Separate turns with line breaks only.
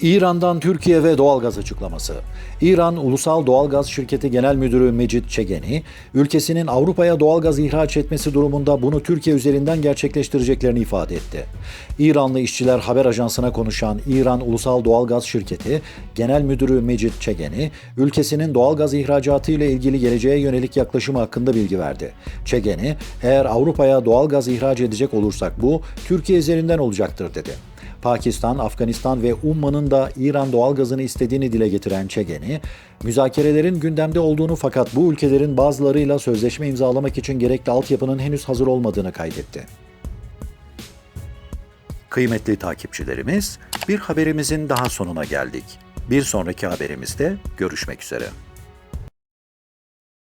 İran'dan Türkiye ve doğalgaz açıklaması. İran Ulusal Doğalgaz Şirketi Genel Müdürü Mecit Çegeni, ülkesinin Avrupa'ya doğalgaz ihraç etmesi durumunda bunu Türkiye üzerinden gerçekleştireceklerini ifade etti. İranlı işçiler haber ajansına konuşan İran Ulusal Doğalgaz Şirketi Genel Müdürü Mecit Çegeni, ülkesinin doğalgaz ihracatı ile ilgili geleceğe yönelik yaklaşımı hakkında bilgi verdi. Çegeni, eğer Avrupa'ya doğalgaz ihraç edecek olursak bu Türkiye üzerinden olacaktır dedi. Pakistan, Afganistan ve Umman'ın da İran doğalgazını istediğini dile getiren Çegeni, müzakerelerin gündemde olduğunu fakat bu ülkelerin bazılarıyla sözleşme imzalamak için gerekli altyapının henüz hazır olmadığını kaydetti. Kıymetli takipçilerimiz, bir haberimizin daha sonuna geldik. Bir sonraki haberimizde görüşmek üzere.